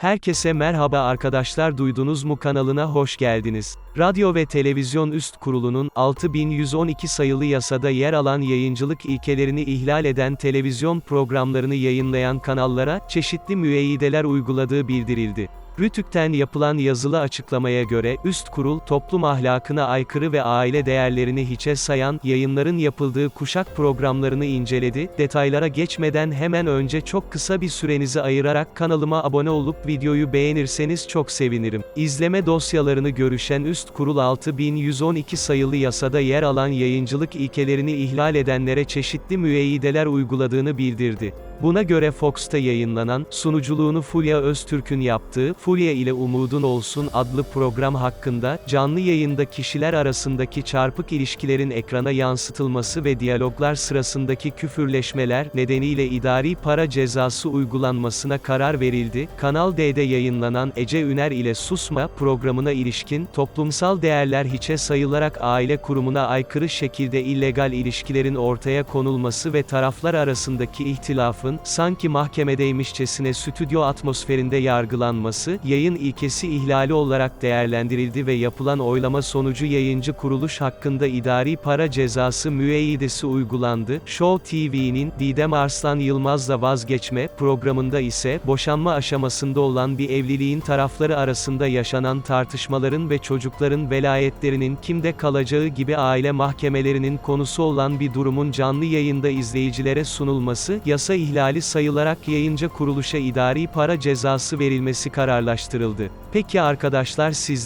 Herkese merhaba arkadaşlar duydunuz mu kanalına hoş geldiniz. Radyo ve Televizyon Üst Kurulu'nun 6112 sayılı yasada yer alan yayıncılık ilkelerini ihlal eden televizyon programlarını yayınlayan kanallara çeşitli müeyyideler uyguladığı bildirildi. Rütük'ten yapılan yazılı açıklamaya göre, üst kurul, toplum ahlakına aykırı ve aile değerlerini hiçe sayan, yayınların yapıldığı kuşak programlarını inceledi, detaylara geçmeden hemen önce çok kısa bir sürenizi ayırarak kanalıma abone olup videoyu beğenirseniz çok sevinirim. İzleme dosyalarını görüşen üst kurul 6112 sayılı yasada yer alan yayıncılık ilkelerini ihlal edenlere çeşitli müeyyideler uyguladığını bildirdi. Buna göre Fox'ta yayınlanan, sunuculuğunu Fulya Öztürk'ün yaptığı, Fulya ile Umudun Olsun adlı program hakkında, canlı yayında kişiler arasındaki çarpık ilişkilerin ekrana yansıtılması ve diyaloglar sırasındaki küfürleşmeler nedeniyle idari para cezası uygulanmasına karar verildi. Kanal D'de yayınlanan Ece Üner ile Susma programına ilişkin, toplumsal değerler hiçe sayılarak aile kurumuna aykırı şekilde illegal ilişkilerin ortaya konulması ve taraflar arasındaki ihtilafın, sanki mahkemedeymişçesine stüdyo atmosferinde yargılanması, yayın ilkesi ihlali olarak değerlendirildi ve yapılan oylama sonucu yayıncı kuruluş hakkında idari para cezası müeyyidesi uygulandı. Show TV'nin, Didem Arslan Yılmaz'la vazgeçme, programında ise, boşanma aşamasında olan bir evliliğin tarafları arasında yaşanan tartışmaların ve çocukların velayetlerinin kimde kalacağı gibi aile mahkemelerinin konusu olan bir durumun canlı yayında izleyicilere sunulması, yasa ihlali sayılarak yayınca kuruluşa idari para cezası verilmesi kararlaştırıldı. Peki arkadaşlar siz